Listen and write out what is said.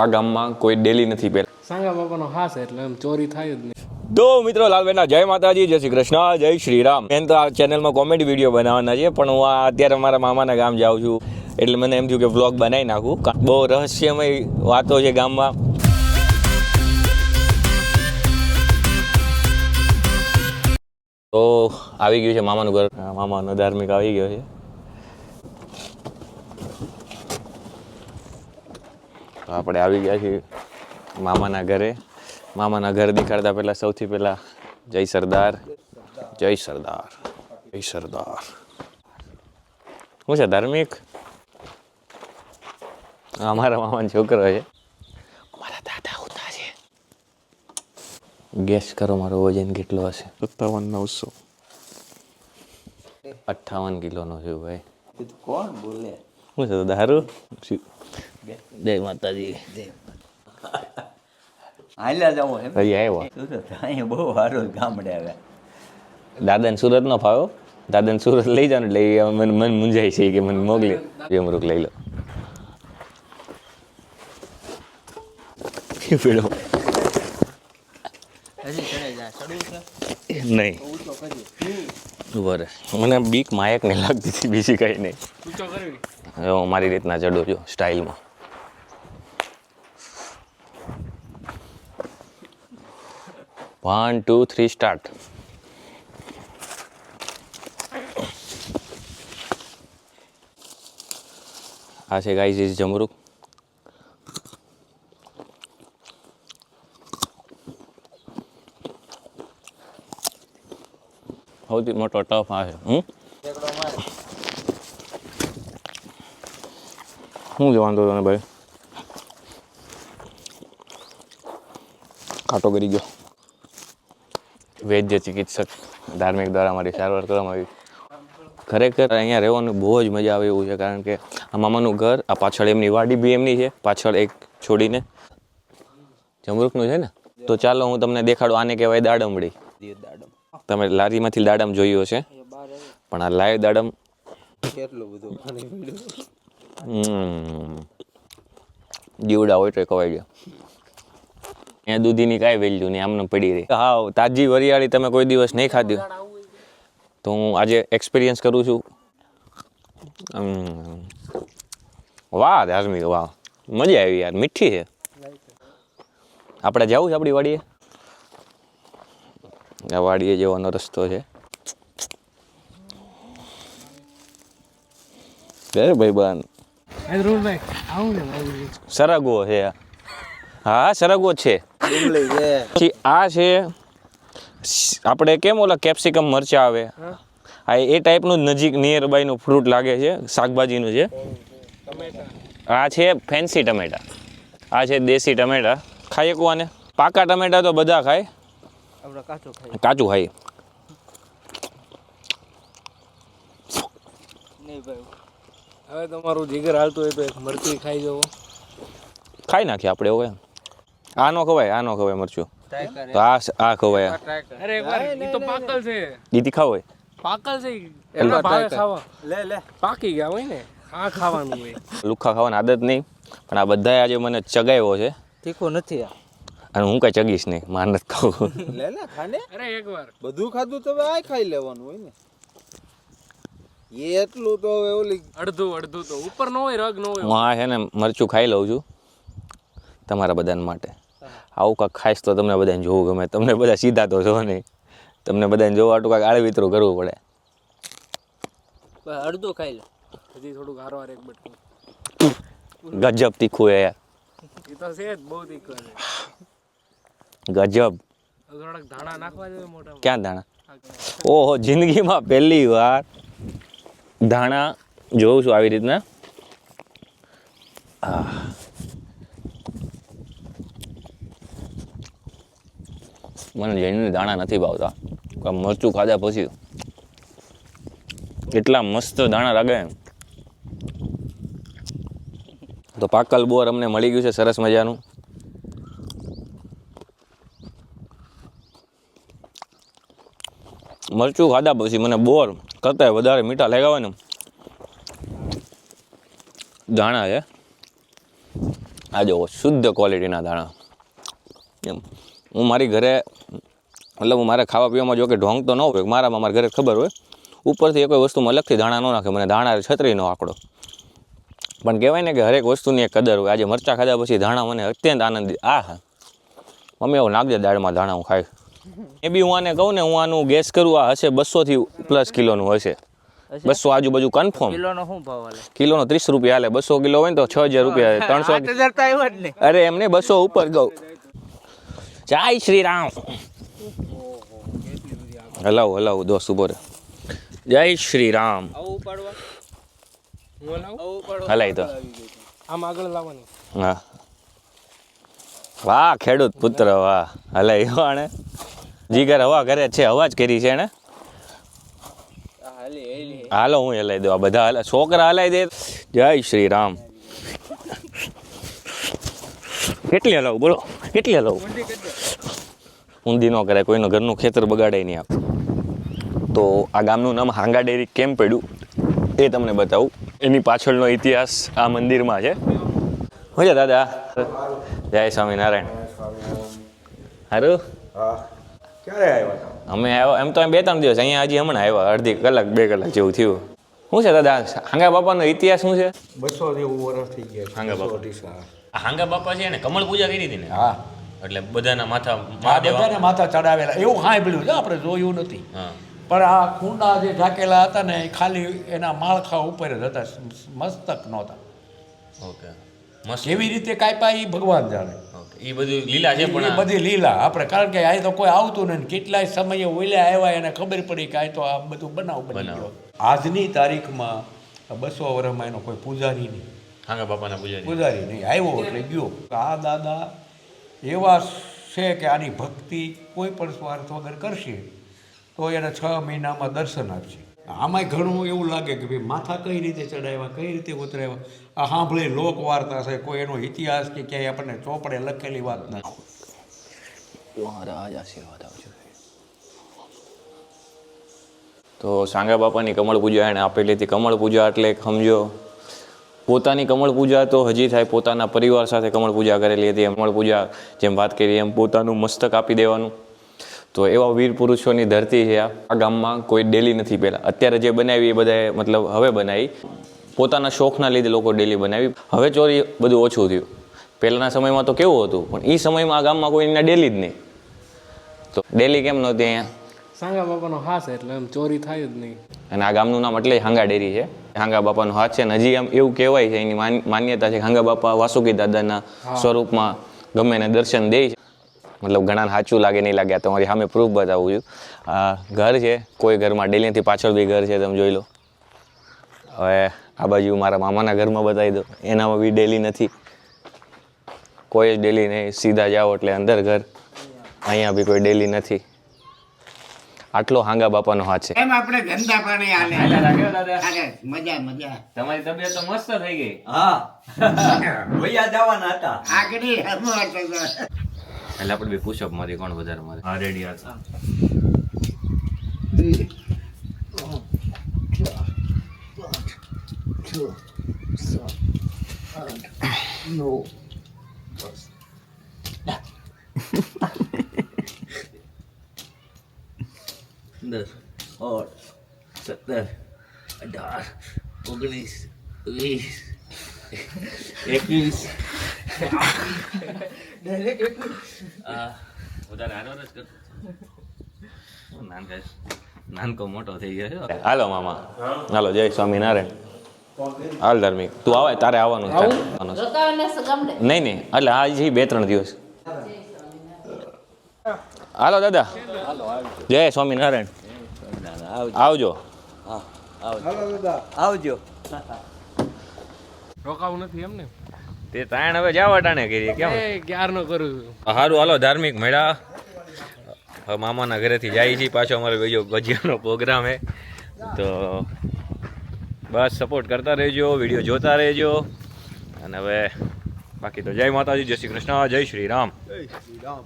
આ ગામમાં કોઈ ડેલી નથી પહેલા. સાંગા બાપાનો હાસ એટલે એમ ચોરી થાય જ નહીં. તો મિત્રો લાલબેનના જય માતાજી જય શ્રી કૃષ્ણ જય શ્રી રામ. એમ તો આ ચેનલમાં કોમેડી વીડિયો બનાવવાના છે પણ હું આ અત્યારે મારા મામાના ગામ જાઉં છું. એટલે મને એમ થયું કે વ્લોગ બનાવી નાખું. બહુ રહસ્યમય વાતો છે ગામમાં. તો આવી ગયું છે મામાનું ઘર. મામાનો ધાર્મિક આવી ગયો છે. તો આપણે આવી ગયા છીએ મામાના ઘરે. મામાના ઘર દેખાડતા પહેલા સૌથી પહેલા જય સરદાર. જય સરદાર. જય સરદાર. શું છે ધાર્મિક? અમારા મામાનો છોકરો છે. મારા દાદા ઉતા છે. ગેસ કરો મારો વજન કેટલો હશે? સત્તાવન નવસો. અઠ્ઠાવન કિલોનો છે ભાઈ. કોણ બોલે? શું છે દારૂ? જય માતાજી. હાલ્યા જવું એમ. હજી આવ્યો. સુરત અહીંયા બહુ સારું ગામડે આવે. દાદાને સુરત નો ફાવ્યો દાદાને સુરત લઈ જાવ એટલે મને મન મૂંઝાય છે કે મને મોકલી. અમૃક લઈ લો. પેલો. નહીં. મને બીક માયક નહીં લાગતી હતી બીજી કઈ નહીં. હું મારી રીતના ચડું છું સ્ટાઇલમાં. વન ટુ થ્રી સ્ટાર્ટ આ છે ગાઈઝ ઇઝ જમરૂક સૌથી મોટો ટફ આ છે હું શું છે તને ભાઈ? કાંટો કરી ગયો વૈદ્ય ચિકિત્સક ધાર્મિક દ્વારા મારી સારવાર કરવામાં આવી. ખરેખર અહીંયા રહેવાનું બહુ જ મજા આવે એવું છે કારણ કે આ મામાનું ઘર આ પાછળ એમની વાડી બી એમની છે પાછળ એક છોડીને. જમરૂકનું છે ને? તો ચાલો હું તમને દેખાડું આને કહેવાય દાડમડી. તમે લારીમાંથી દાડમ જોયું છે પણ આ લાઈવ દાડમ કેટલું બધું. જીવડા હોય તો કવાઈ ગયા. અહીંયા દૂધીની કાંઈ વેલ્યુ નહીં આમને પડી રહી. હા તાજી વરિયાળી તમે કોઈ દિવસ નહીં ખાધી તો હું આજે એક્સપિરિયન્સ કરું છું. વાહ ધાર્મિક વાહ. મજા આવી યાર મીઠી છે. આપણે જવું છે આપણી વાડીએ? આ વાડીએ જવાનો રસ્તો છે. ભાઈ બન સરગવો છે આ. હા સરગવો જ છે. પછી આ છે આપણે કેમ ઓલા કેપ્સિકમ મરચા આવે? આ એ ટાઈપનું નજીક નિયર બાયનું ફ્રૂટ લાગે છે શાકભાજીનું છે. આ છે ફેન્સી ટમેટા. આ છે દેશી ટમેટા. ખાઈએ કુવાને પાકા ટમેટા તો બધા ખાય. કાચું ખાઈ ભાઈ. હવે તમારું જીગર હાલતું હોય તો એક મરચી ખાઈ જવો. ખાઈ નાખીએ આપણે એવું એમ. આ નો ખવાય આનો ખવાય મરચું. તો આ આ ખવાય. અરે એકવાર ઈ તો પાકલ છે. દીદી ખાવ હોય. પાકલ છે ઈ. ભાવે ખાવા. લે લે. પાકી ગયા હોય ને આ ખાવાનું હોય. લુખ્ખા ખાવાની આદત નહીં પણ આ બધાય આજે મને ચગાવ્યો છે. તીખો નથી આ. અને હું કઈ ચગીશ નહીં માર નથી ખાવું. લે લે ખાને. અરે એકવાર. બધું ખાધું તો હવે આ ખાઈ લેવાનું હોય ને. એ એટલું તો હવે ઓલી અડધું અડધું તો. ઉપર નો હોય રગ નો હોય. હું આ છે ને મરચું ખાઈ લઉં છું તમારા બધાને માટે. આવું કાંઈક ખાઈશ તો તમને બધાને જોવું ગમે. તમને બધા સીધા તો જો નહીં. તમને બધાને જોવા હાટું કાંઈક આળવિતરું કરવું પડે. અડધું ખાઈ લે. હજી થોડુંક હારવાર એક બટકું. ગજબ તીખું યાર. એ તો છે જ બહુ તીખું છે. ગજબ. થોડાક ધાણા નાખવા જોઈએ મોટા ક્યાં ધાણા? ઓહો જિંદગીમાં પહેલી વાર ધાણા જોઉં છું આવી રીતના. આહ. મને જઈને દાણા નથી ભાવતા. મરચું ખાધા પછી એટલા મસ્ત દાણા લાગે તો પાકલ બોર અમને મળી ગયું છે સરસ મજાનું. મરચું ખાધા પછી મને બોર કરતા વધારે મીઠા લગાવવાનું દાણા છે. આ જો શુદ્ધ ક્વોલિટીના દાણા. એમ. હું મારી ઘરે મતલબ હું મારે ખાવા પીવામાં જો કે ઢોંગ તો ન હોય મારામાં મારા ઘરે ખબર હોય. ઉપરથી એક વસ્તુમાં અલગથી દાણા ન નાખે મને દાણા છત્રી નો આંકડો. પણ કહેવાય ને કે હરેક વસ્તુની એક કદર હોય. આજે મરચાં ખાધા પછી દાણા મને અત્યંત આનંદ આ હા. મમ્મી એવું નાખજે દાળમાં દાણા હું ખાઈ એ બી હું આને કહું ને હું આનું ગેસ કરું આ હશે બસોથી પ્લસ કિલોનું હશે. બસો આજુબાજુ કન્ફર્મ કિલોનો શું ભાવ હાલે? કિલોનો ત્રીસ રૂપિયા હાલે. બસો કિલો હોય ને તો છ હજાર રૂપિયા ત્રણસો અરે એમને બસો ઉપર ગઉ. જય શ્રી રામ. હલાવ હલાવ દોસ્ત ઊભો રે જય શ્રી રામ. હલાય તો. આમ આગળ લાવવાનું. હા. વાહ ખેડૂત પુત્ર વાહ. હલાય વાણે જીગર હવા કરે છે હવા જ કરી છે ને હાલી હાલી. હાલો હું હલાઈ દઉં આ બધા હલા છોકરા હલાઈ દે. જય શ્રી રામ. કેટલી હલાવું બોલો? કેટલી હલાવું? ઊંધી ન કરે કોઈનું ઘરનું ખેતર બગાડે નહીં આપ તો આ ગામનું નામ હાંગા ડેરી કેમ પડ્યું એ તમને બતાવું. એની પાછળનો ઇતિહાસ આ મંદિરમાં છે. હું છે દાદા. જય સ્વામિનારાયણ. સારું ક્યારે આવ્યા અમે આવ્યા એમ તો બે ત્રણ દિવસ અહીંયા હજી હમણાં આવ્યા અડધી કલાક બે કલાક જેવું થયું. શું છે દાદા? હાંગા બાપાનો ઇતિહાસ શું છે? બસો જેવું વર્ષ થઈ ગયા હાંગા બાપા. હાંગા બાપા છે ને કમળ પૂજા કરી હતી ને? હા. એટલે બધાના માથા બધાને માથા ચડાવેલા. એવું સાંભળ્યું છે આપણે જોયું નથી. પણ આ કુંડા જે ઢાકેલા હતા ને એ ખાલી એના માળખા ઉપર જ હતા મસ્તક નહોતા. ઓકે. કેવી રીતે કાપ્યા એ ભગવાન જાણે. ઓકે. એ બધું લીલા છે પણ બધી લીલા. આપણે કારણ કે આ તો કોઈ આવતું નહીં કેટલાય સમયે ઓલ્યા આવ્યા એને ખબર પડી કે આ તો આ બધું બનાવ બની. ગયો. આજની તારીખમાં બસો વર્ષમાં એનો કોઈ પૂજારી નહીં. હાંગા બાપાના પૂજારી. પૂજારી નહીં. આવ્યો એટલે ગયો. આ દાદા એવા છે કે આની ભક્તિ કોઈ પણ સ્વાર્થ વગર કરશે, તો એને છ મહિનામાં દર્શન આપશે. આમાંય ઘણું એવું લાગે કે ભાઈ માથા કઈ રીતે ચડાવ્યા, કઈ રીતે ઉતરાવ્યા? આ સાંભળી લોક વાર્તા છે, કોઈ એનો ઇતિહાસ કે ક્યાંય આપણને ચોપડે લખેલી વાત નથી તો સાંગા બાપાની કમળ પૂજા એણે આપેલી હતી. કમળ પૂજા એટલે સમજો પોતાની કમળ પૂજા તો હજી થાય, પોતાના પરિવાર સાથે કમળ પૂજા કરેલી હતી કમળ પૂજા જેમ વાત કરી, એમ પોતાનું મસ્તક આપી દેવાનું. તો એવા વીર પુરુષોની ધરતી છે આ. ગામમાં કોઈ ડેલી નથી પહેલાં. અત્યારે જે બનાવી એ બધાએ મતલબ હવે બનાવી. પોતાના શોખના લીધે લોકો ડેલી બનાવી. હવે ચોરી બધું ઓછું થયું. પહેલાંના સમયમાં તો કેવું હતું, પણ એ સમયમાં આ ગામમાં કોઈના ડેલી જ નહીં. તો ડેલી કેમ નહોતી અહીંયા? સાંગા બાપાનો હાથ એટલે એમ ચોરી થાય જ નહીં. અને આ ગામનું નામ એટલે હાંગા ડેરી છે. હાંગા બાપાનો હાથ છે ને હજી આમ એવું કહેવાય છે એની માન- માન્યતા છે હાંગા બાપા વાસુકી દાદાના સ્વરૂપમાં ગમે એને દર્શન દે છે. મતલબ ઘણા સાચું લાગે નહીં લાગે તમારી સામે પ્રૂફ બતાવું છું. આ ઘર છે કોઈ ઘરમાં ડેલીથી પાછળ બી ઘર છે તમે જોઈ લો. હવે આ બાજુ મારા મામાના ઘરમાં બતાવી દો એનામાં બી ડેલી નથી. કોઈ જ ડેલી નહીં સીધા જાઓ એટલે અંદર ઘર. અહીંયા બી કોઈ ડેલી નથી. આટલો હાંગા બાપાનો હાથ છે. એમ આપણે ધંધા પાણી હાલે. અરે, મજા મજા. તમારી તબિયત તો મસ્ત થઈ ગઈ. હા. ભૈયા જવાના હતા. તો- એટલે આપણે બી પુશઅપ મારી કોણ વધારે મારે? હા રેડી હતા અઢાર ઓગણીસ વીસ એકવીસ. વધારે જ કરતો. નાનકા નાનકો મોટો થઈ ગયો હાલો મામા. હાલો જય સ્વામિનારાયણ. હાલ ધાર્મિક. તું આવે તારે આવવાનું છે. નહીં નહીં. એટલે આ છે બે ત્રણ દિવસ. હાલો દાદા. જય સ્વામિનારાયણ. આવજો. આવજો. રોકાવું નથી એમ ને તે તાણ હવે જાવ અટાણે કરી કેમ? ક્યાર નો કરું સારું હાલો ધાર્મિક મેળા. હવે મામાના ઘરેથી જાય છે પાછો અમારે બીજો ગજિયાનો પ્રોગ્રામ હે. તો બસ સપોર્ટ કરતા રહેજો વીડિયો જોતા રહેજો. અને હવે બાકી તો જય માતાજી જય શ્રી કૃષ્ણ જય શ્રી રામ. જય શ્રી રામ.